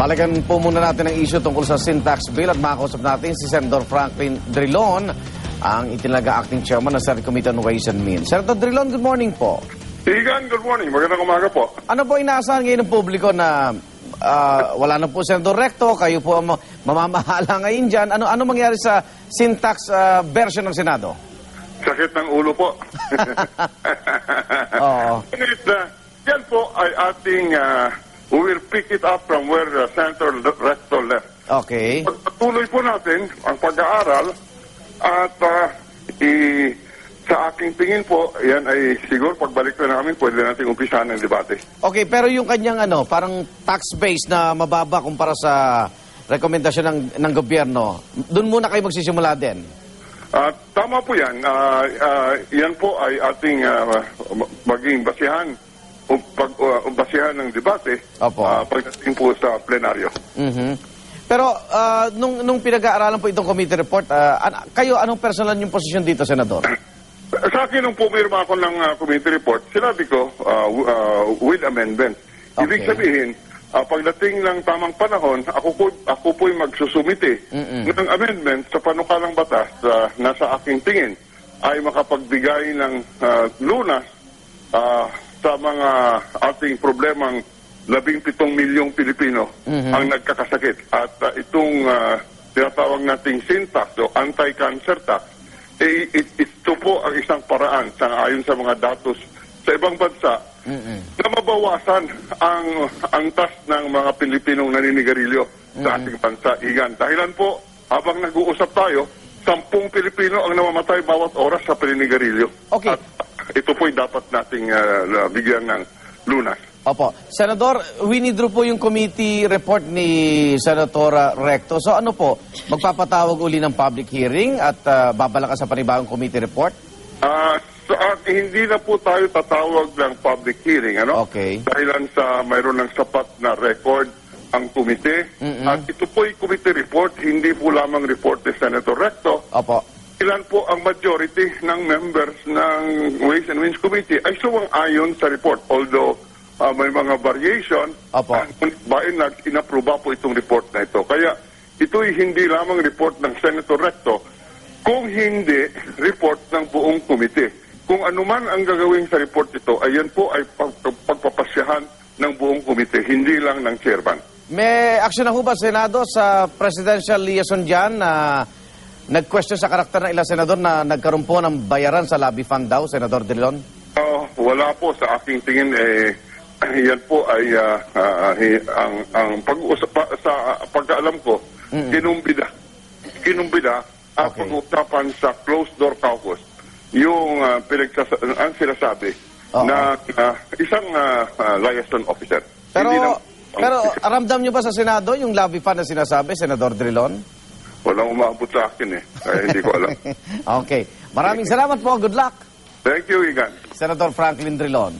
Balikan po muna natin ang issue tungkol sa syntax bill at makausap natin si Senator Franklin Drilon, ang itinaga acting chairman ng Senate Committee on Ways and Means. Senator Drilon, good morning po. Igan, good morning. Magandang umaga po. Ano po inaasahan ngayon ng publiko na ah, wala na po Senator Recto, kayo po ang ma- mamamahala ngayon dyan. Ano, ano mangyari sa syntax ah, version ng Senado? Sakit ng ulo po. Oo. Ngunit, uh, yan po ay ating, uh, we will pick it up from where uh, Senator Recto left. Okay. Pagpatuloy po natin ang pag-aaral at uh, i- sa aking tingin po, yan ay siguro pagbalik na namin, pwede natin umpisahan ng debate. Okay, pero yung kanyang ano, parang tax base na mababa kumpara sa rekomendasyon ng, ng gobyerno, doon muna kayo magsisimula din. At tama po yan. Ah, ah, yan po ay ating ah, maging basihan pag uh, basihan ng debate Opo. ah, pagdating po sa plenaryo. Mhm. Pero ah, nung, nung pinag-aaralan po itong committee report, ah, an- kayo anong personal yung posisyon dito, Senador? Sa akin, nung pumirma ako ng ah, committee report, sinabi ko ah, w- ah, with amendment. Ibig Okay. sabihin, ah, pagdating ng tamang panahon, ako po, ako po'y magsusumite ng amendment sa panukalang batas na sa aking tingin ay makapagbigay ng ah, lunas ah, sa mga ating problemang labing pitong milyong Pilipino ang nagkakasakit. At ah, itong ah, tinatawag nating syntax o anti-cancer tax, eh, it- ito po ang isang paraan sa ayon sa mga datos sa ibang bansa na mabawasan ang antas ng mga Pilipinong naninigarilyo sa ating bansa. Igan, dahilan po, habang nag-uusap tayo, sampung Pilipino ang namamatay bawat oras sa paninigarilyo. Okay. At ito po'y dapat nating ah, bigyan ng lunas. Opo. Senador, winidrew po yung committee report ni Senatora Recto. So ano po, magpapatawag uli ng public hearing at uh, babalakas sa panibagong committee report? Ah, sa, hindi na po tayo tatawag ng public hearing, ano? Okay. Dahilan sa mayroon ng sapat na record ang komite. At ito po ay committee report, hindi po lamang report ni Senator Recto. Opo. Ilan po ang majority ng members ng Ways and Means Committee ay suwang-ayon sa report. Although ah, may mga variation, Opo. ah, by and large, inaproba po itong report na ito. Kaya ito'y hindi lamang report ng Senator Recto, kung hindi report ng buong komite. Kung anuman ang gagawin sa report ito, ayan po ay pag- pagpapasyahan ng buong komite, hindi lang ng chairman. May action na ho ba, Senado, sa presidential liaison dyan na nag-question sa karakter ng ilang senador na nagkaroon po ng bayaran sa lobby fund daw, Senador Drilon? Ah, wala po sa aking tingin eh yan po ay ah, hi- ang ang pag-uusap pa- sa pagkaalam ko kinumbida kinumbida at Okay. pag-usapan sa closed door caucus yung uh, pinagsasa- ang sinasabi Oo. na ah, isang ah, ah, liaison officer Pero, Hindi na- pero ramdam nyo ba sa Senado yung lobby fund na sinasabi, Senador Drilon? Walang umabot sa akin eh Kaya hindi ko alam okay. Maraming salamat po. Good luck. thank you Igan Senator Franklin Drilon.